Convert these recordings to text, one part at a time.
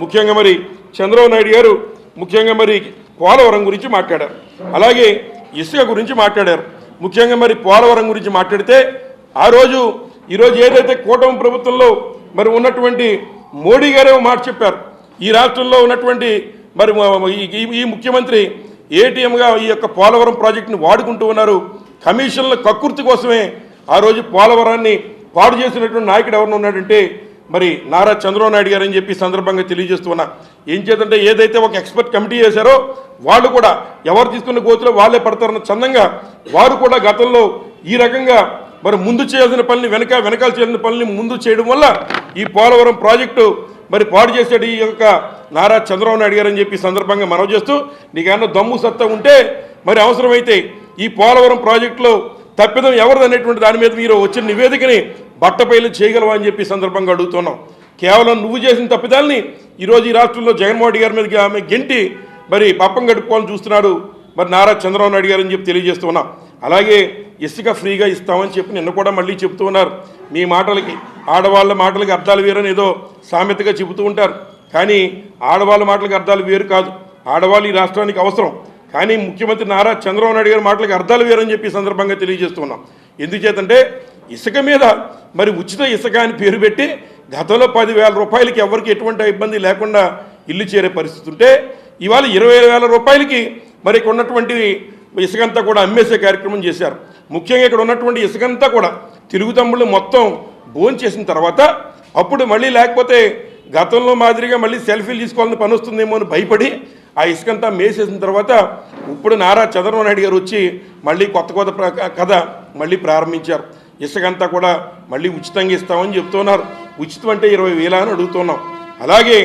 ముఖ్యంగా మరి చంద్రబాబు నాయుడు గారు ముఖ్యంగా మరి పోలవరం గురించి మాట్లాడారు. అలాగే ఇసుక గురించి మాట్లాడారు. ముఖ్యంగా మరి పోలవరం గురించి మాట్లాడితే ఆ రోజు ఈరోజు ఏదైతే కూటమి ప్రభుత్వంలో మరి ఉన్నటువంటి మోడీ గారే మాట చెప్పారు. ఈ రాష్ట్రంలో ఉన్నటువంటి మరి ఈ- ఈ- ఈ ముఖ్యమంత్రి ఏటీఎంగా ఈ యొక్క పోలవరం ప్రాజెక్టుని వాడుకుంటూ ఉన్నారు. కమిషన్ల కక్కుర్తి కోసమే ఆ రోజు పోలవరాన్ని పాడు చేసినటువంటి నాయకుడు ఎవరిని ఉన్నాడంటే మరి నారా చంద్రబాబు నాయుడు గారు అని చెప్పి సందర్భంగా తెలియజేస్తున్నా. ఏం చేద్దంటే ఏదైతే ఒక ఎక్స్పర్ట్ కమిటీ చేశారో వాళ్ళు కూడా ఎవరు తీసుకున్న గోతులో వాళ్ళే పడతారన్న చందంగా వారు కూడా గతంలో ఈ రకంగా మరి ముందు చేయాల్సిన పనిని వెనక వెనకాల చేయాల్సిన పనిని ముందు చేయడం వల్ల ఈ పోలవరం ప్రాజెక్టు మరి పాడు చేసాడు ఈ యొక్క నారా చంద్రబాబు నాయుడు గారు అని చెప్పి సందర్భంగా మనవి చేస్తూ నీకేమన్నా దమ్ము సత్తా ఉంటే మరి అవసరమైతే ఈ పోలవరం ప్రాజెక్టులో తప్పిదం ఎవరిది అనేటువంటి దాని మీద మీరు వచ్చిన నివేదికని బట్టపైలు చేయగలవా అని చెప్పి సందర్భంగా అడుగుతున్నాం. కేవలం నువ్వు చేసిన తప్పిదాలని ఈరోజు ఈ రాష్ట్రంలో జగన్మోహన్ రెడ్డి గారి మీద ఆమె గెంటి మరి పాపం గడుపుకోవాలని చూస్తున్నాడు మరి నారా చంద్రబాబు నాయుడు గారు అని చెప్పి తెలియజేస్తున్నాం అలాగే ఇసుక ఫ్రీగా ఇస్తామని చెప్పి నిన్న కూడా మళ్ళీ చెబుతూ ఉన్నారు. మీ మాటలకి ఆడవాళ్ళ మాటలకి అర్థాలు వేరని ఏదో సామెతగా చెబుతూ ఉంటారు. కానీ ఆడవాళ్ళ మాటలకు అర్థాలు వేరు కాదు. ఆడవాళ్ళు ఈ రాష్ట్రానికి అవసరం. కానీ ముఖ్యమంత్రి నారా చంద్రబాబు నాయుడు గారి మాటలకి అర్థాలు వేరని చెప్పి సందర్భంగా తెలియజేస్తున్నాం ఎందుచేతంటే ఇసుక మీద మరి ఉచిత ఇసుక అని పేరు పెట్టి గతంలో పదివేల రూపాయలకి ఎవరికి ఎటువంటి ఇబ్బంది లేకుండా ఇల్లు చేరే పరిస్థితి ఉంటే ఇవాళ ఇరవై వేల రూపాయలకి మరి ఇక్కడ ఉన్నటువంటి ఇసుకంతా కూడా అమ్మేసే కార్యక్రమం చేశారు. ముఖ్యంగా ఇక్కడ ఉన్నటువంటి ఇసుకంతా కూడా తెలుగు తమ్ముళ్ళు మొత్తం భోజనం చేసిన తర్వాత అప్పుడు మళ్ళీ లేకపోతే గతంలో మాదిరిగా మళ్ళీ సెల్ఫీలు తీసుకోవాలని పని వస్తుందేమో అని భయపడి ఆ ఇసుకంతా మేసేసిన తర్వాత ఇప్పుడు నారా చంద్రబాబు నాయుడు గారు వచ్చి మళ్ళీ కొత్త కొత్త ప్ర- కథ మళ్ళీ ప్రారంభించారు. ఇసుకంతా కూడా మళ్ళీ ఉచితంగా ఇస్తామని చెప్తున్నారు. ఉచితం అంటే ఇరవై వేల అని అడుగుతున్నాం. అలాగే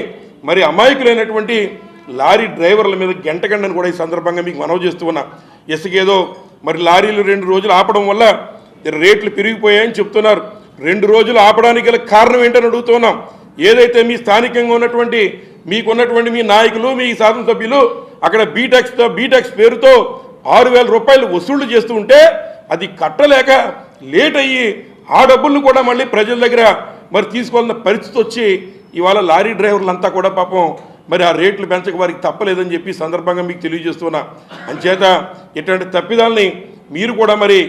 మరి అమాయకులైనటువంటి లారీ డ్రైవర్ల మీద గంటగండని కూడా ఈ సందర్భంగా మీకు మనవి చేస్తూ ఉన్నా. ఇసుకేదో మరి లారీలు రెండు రోజులు ఆపడం వల్ల రేట్లు పెరిగిపోయాయని చెప్తున్నారు. రెండు రోజులు ఆపడానికి గల కారణం ఏంటని అడుగుతున్నాం. ఏదైతే మీ స్థానికంగా ఉన్నటువంటి మీకున్నటువంటి మీ నాయకులు మీ శాసనసభ్యులు అక్కడ బీటెక్స్తో బీటెక్స్ పేరుతో ఆరు వేల రూపాయలు వసూళ్ళు చేస్తూ ఉంటే అది కట్టలేక లేట్ అయ్యి ఆ డబ్బులను కూడా మళ్ళీ ప్రజల దగ్గర మరి తీసుకోవాలన్న పరిస్థితి వచ్చి ఇవాళ లారీ డ్రైవర్లంతా కూడా పాపం మరి ఆ రేట్లు పెంచక వారికి తప్పలేదని చెప్పి సందర్భంగా మీకు తెలియజేస్తున్నా. అంచేత ఇటువంటి తప్పిదాలని మీరు కూడా మరి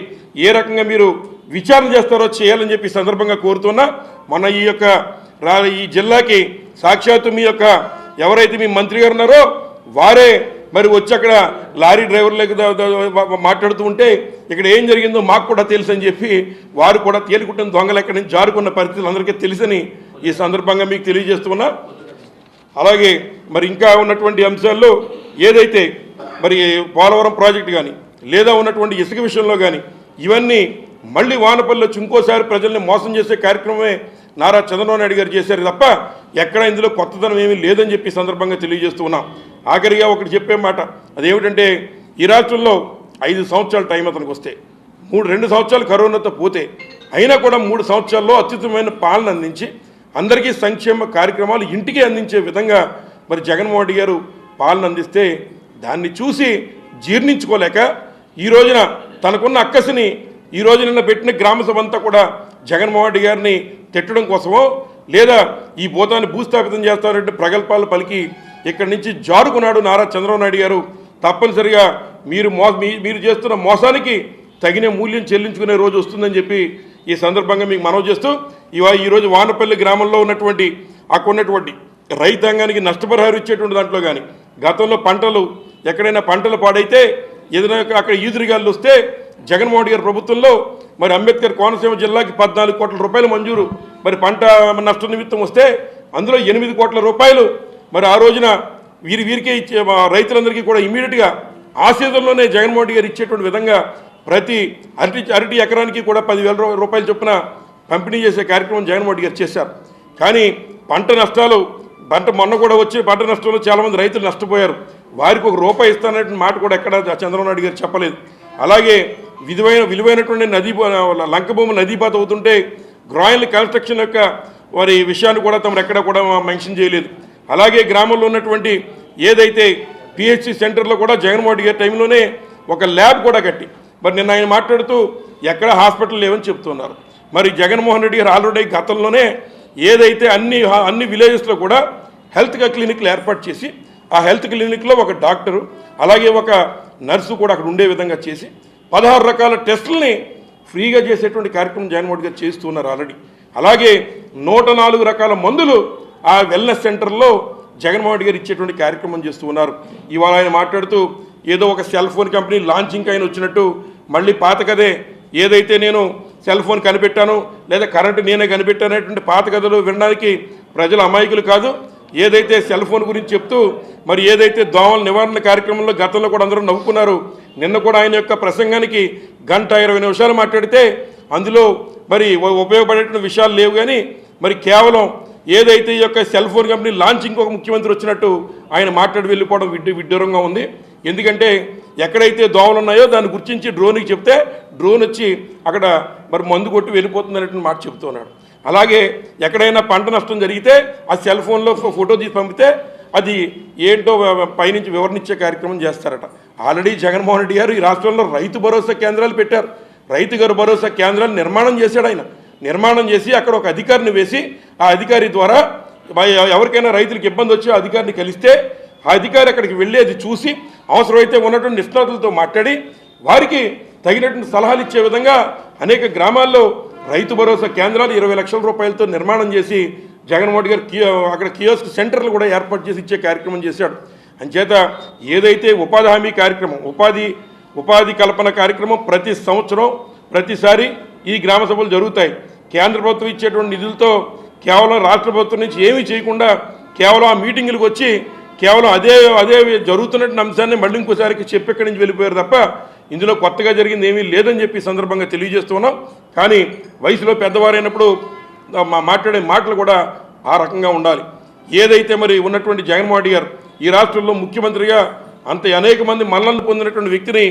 ఏ రకంగా మీరు విచారణ చేస్తారో చేయాలని చెప్పి సందర్భంగా కోరుతున్నా. మన ఈ యొక్క రా ఈ జిల్లాకి సాక్షాత్తు మీ యొక్క ఎవరైతే మీ మంత్రి గారు ఉన్నారో వారే మరి వచ్చి అక్కడ లారీ డ్రైవర్లకు మాట్లాడుతూ ఉంటే ఇక్కడ ఏం జరిగిందో మాకు కూడా తెలుసు అని చెప్పి వారు కూడా తేలికుంటున్న దొంగలు ఎక్కడి నుంచి జారుకున్న పరిస్థితులు అందరికీ తెలుసని ఈ సందర్భంగా మీకు తెలియజేస్తున్నా అలాగే మరి ఇంకా ఉన్నటువంటి అంశాల్లో ఏదైతే మరి పోలవరం ప్రాజెక్టు కానీ లేదా ఉన్నటువంటి ఇసుక విషయంలో కానీ ఇవన్నీ మళ్ళీ వానపల్లిలో ఇంకోసారి ప్రజల్ని మోసం చేసే కార్యక్రమమే నారా చంద్రబాబు నాయుడు గారు చేశారు తప్ప ఎక్కడ ఇందులో కొత్తదనం ఏమీ లేదని చెప్పి సందర్భంగా తెలియజేస్తూ ఉన్నాం. ఆఖరిగా ఒకటి చెప్పే మాట అదేమిటంటే ఈ రాష్ట్రంలో ఐదు సంవత్సరాల టైం అతనికి వస్తే మూడు రెండు సంవత్సరాలు కరోనాతో పోతే అయినా కూడా మూడు సంవత్సరాల్లో అత్యుత్తమైన పాలన అందించి అందరికీ సంక్షేమ కార్యక్రమాలు ఇంటికి అందించే విధంగా మరి జగన్మోహన్ రెడ్డి గారు పాలన అందిస్తే దాన్ని చూసి జీర్ణించుకోలేక ఈ రోజున తనకున్న అక్కసిని ఈ రోజు నిన్న పెట్టిన గ్రామ సభ అంతా కూడా జగన్మోహన్ రెడ్డి గారిని తిట్టడం కోసమో లేదా ఈ భూతాన్ని భూస్థాపితం చేస్తారంటే ప్రగల్భాలు పలికి ఇక్కడి నుంచి జారుకున్నాడు నారా చంద్రబాబు నాయుడు గారు. తప్పనిసరిగా మీరు మో మీ- మీరు చేస్తున్న మోసానికి తగిన మూల్యం చెల్లించుకునే రోజు వస్తుందని చెప్పి ఈ సందర్భంగా మీకు మనవి చేస్తూ ఇవా ఈరోజు వానపల్లి గ్రామంలో ఉన్నటువంటి అక్కడ ఉన్నటువంటి రైతాంగానికి నష్టపరిహారం ఇచ్చేటువంటి దాంట్లో కానీ గతంలో పంటలు ఎక్కడైనా పంటలు పాడైతే ఏదైనా అక్కడ ఈదురుగాలు వస్తే జగన్మోహన్ గారి ప్రభుత్వంలో మరి అంబేద్కర్ కోనసీమ జిల్లాకి పద్నాలుగు కోట్ల రూపాయలు మంజూరు. మరి పంట నష్ట నిమిత్తం వస్తే అందులో ఎనిమిది కోట్ల రూపాయలు మరి ఆ రోజున వీరి వీరికే ఇచ్చే రైతులందరికీ కూడా ఇమీడియట్గా ఆ సీజన్లోనే జగన్మోహన్ రెడ్డి గారు ఇచ్చేటువంటి విధంగా ప్రతి అరటి అరటి ఎకరానికి కూడా పదివేల రూ- రూపాయలు చొప్పున పంపిణీ చేసే కార్యక్రమం జగన్మోహన్ రెడ్డి గారు చేశారు. కానీ పంట నష్టాలు పంట మొన్న కూడా వచ్చి పంట నష్టంలో చాలామంది రైతులు నష్టపోయారు. వారికి ఒక రూపాయి ఇస్తానటువంటి మాట కూడా ఎక్కడ చంద్రబాబు నాయుడు గారు చెప్పలేదు. అలాగే విలువైన విలువైనటువంటి నదీ లంకభూమి నదీపాత అవుతుంటే గ్రాయిల్ కన్స్ట్రక్షన్ యొక్క వారి విషయాన్ని కూడా తమరు ఎక్కడ కూడా మెన్షన్ చేయలేదు. అలాగే గ్రామంలో ఉన్నటువంటి ఏదైతే పిహెచ్సి సెంటర్లో కూడా జగన్మోహన్ గారి టైంలోనే ఒక ల్యాబ్ కూడా కట్టి మరి నిన్న ఆయన మాట్లాడుతూ ఎక్కడ హాస్పిటల్ లేవని చెప్తున్నారు. మరి జగన్మోహన్ రెడ్డి గారు ఆల్రెడీ గతంలోనే ఏదైతే అన్ని అన్ని విలేజెస్లో కూడా హెల్త్ క్లినిక్లు ఏర్పాటు చేసి ఆ హెల్త్ క్లినిక్లో ఒక డాక్టరు అలాగే ఒక నర్సు కూడా అక్కడ ఉండే విధంగా చేసి పదహారు రకాల టెస్టుల్ని ఫ్రీగా చేసేటువంటి కార్యక్రమం జగన్మోహన్ గారు చేస్తున్నారు ఆల్రెడీ. అలాగే నూట నాలుగు రకాల మందులు ఆ వెల్నెస్ సెంటర్లో జగన్మోహన్ రెడ్డి గారు ఇచ్చేటువంటి కార్యక్రమం చేస్తూ ఉన్నారు. ఇవాళ ఆయన మాట్లాడుతూ ఏదో ఒక సెల్ ఫోన్ కంపెనీ లాంచింగ్ ఆయన వచ్చినట్టు మళ్ళీ పాత కదే ఏదైతే నేను సెల్ ఫోన్ కనిపెట్టాను లేదా కరెంటు నేనే కనిపెట్టానటువంటి పాత కథలు వినడానికి ప్రజలు అమాయకులు కాదు. ఏదైతే సెల్ ఫోన్ గురించి చెప్తూ మరి ఏదైతే దోమల నివారణ కార్యక్రమంలో గతంలో కూడా అందరూ నవ్వుకున్నారు నిన్న కూడా ఆయన యొక్క ప్రసంగానికి గంట ఇరవై నిమిషాలు మాట్లాడితే అందులో మరి ఉపయోగపడేటువంటి విషయాలు లేవు కానీ మరి కేవలం ఏదైతే ఈ యొక్క సెల్ ఫోన్ కంపెనీ లాంచింగ్ ఒక ముఖ్యమంత్రి వచ్చినట్టు ఆయన మాట్లాడి వెళ్ళిపోవడం విడ్డు విడ్డూరంగా ఉంది. ఎందుకంటే ఎక్కడైతే దోమలు ఉన్నాయో దాన్ని గుర్తించి డ్రోన్కి చెప్తే డ్రోన్ వచ్చి అక్కడ మరి మందు కొట్టి వెళ్ళిపోతుంది అనేటువంటి మాట చెప్తున్నాడు అలాగే ఎక్కడైనా పంట నష్టం జరిగితే ఆ సెల్ ఫోన్లో ఫోటో తీసి పంపితే అది ఏంటో పైనుంచి వివరణ ఇచ్చే కార్యక్రమం చేస్తారట. ఆల్రెడీ జగన్మోహన్ రెడ్డి గారు ఈ రాష్ట్రంలో రైతు భరోసా కేంద్రాలు పెట్టారు. రైతు గారు భరోసా కేంద్రాలు నిర్మాణం చేశాడు ఆయన. నిర్మాణం చేసి అక్కడ ఒక అధికారిని వేసి ఆ అధికారి ద్వారా ఎవరికైనా రైతులకు ఇబ్బంది వచ్చి అధికారిని కలిస్తే ఆ అధికారి అక్కడికి వెళ్ళి అది చూసి అవసరమైతే ఉన్నటువంటి నిష్ణాతులతో మాట్లాడి వారికి తగినటువంటి సలహాలు ఇచ్చే విధంగా అనేక గ్రామాల్లో రైతు భరోసా కేంద్రాలు ఇరవై లక్షల రూపాయలతో నిర్మాణం చేసి జగన్మోహన్ గారు కియో అక్కడ కియోస్క్ సెంటర్లు కూడా ఏర్పాటు చేసి ఇచ్చే కార్యక్రమం చేశాడు. అంచేత ఏదైతే ఉపాధి హామీ కార్యక్రమం ఉపాధి ఉపాధి కల్పన కార్యక్రమం ప్రతి సంవత్సరం ప్రతిసారి ఈ గ్రామ సభలు జరుగుతాయి. కేంద్ర ప్రభుత్వం ఇచ్చేటువంటి నిధులతో కేవలం రాష్ట్ర ప్రభుత్వం నుంచి ఏమీ చేయకుండా కేవలం ఆ మీటింగులకు వచ్చి కేవలం అదే అదే జరుగుతున్నటువంటి అంశాన్ని మళ్ళీ ఇంకోసారికి చెప్పి ఇక్కడి నుంచి వెళ్ళిపోయారు తప్ప ఇందులో కొత్తగా జరిగింది ఏమీ లేదని చెప్పి సందర్భంగా తెలియజేస్తున్నాం కానీ వయసులో పెద్దవారైనప్పుడు మా మాట్లాడే మాటలు కూడా ఆ రకంగా ఉండాలి. ఏదైతే మరి ఉన్నటువంటి జగన్మోహన్ గారు ఈ రాష్ట్రంలో ముఖ్యమంత్రిగా అంత అనేక మంది మన్నలను పొందినటువంటి వ్యక్తిని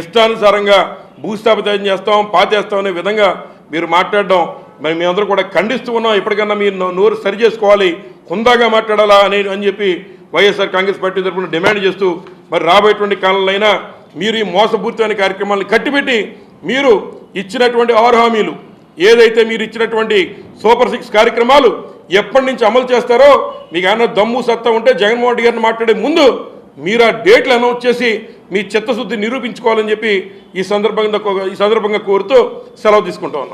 ఇష్టానుసారంగా భూస్థాపితం చేస్తాం పాతేస్తాం అనే విధంగా మీరు మాట్లాడడం మరి మేమందరూ కూడా ఖండిస్తూ ఉన్నాం. ఎప్పటికన్నా మీరు నోరు సరి చేసుకోవాలి హుందాగా మాట్లాడాలా అని అని చెప్పి వైఎస్ఆర్ కాంగ్రెస్ పార్టీ తరఫున డిమాండ్ చేస్తూ మరి రాబోయేటువంటి కాలంలో అయినా మీరు ఈ మోసపూరితమైన కార్యక్రమాలను కట్టిపెట్టి మీరు ఇచ్చినటువంటి ఆరు హామీలు ఏదైతే మీరు ఇచ్చినటువంటి సూపర్ సిక్స్ కార్యక్రమాలు ఎప్పటి నుంచి అమలు చేస్తారో మీకు ఏమైనా దమ్ము సత్తా ఉంటే జగన్మోహన్ రెడ్డి గారిని మాట్లాడే ముందు మీరు ఆ డేట్లు అనౌన్స్ చేసి మీ చిత్తశుద్ధి నిరూపించుకోవాలని చెప్పి ఈ సందర్భంగా ఈ సందర్భంగా కోరుతూ సెలవు తీసుకుంటా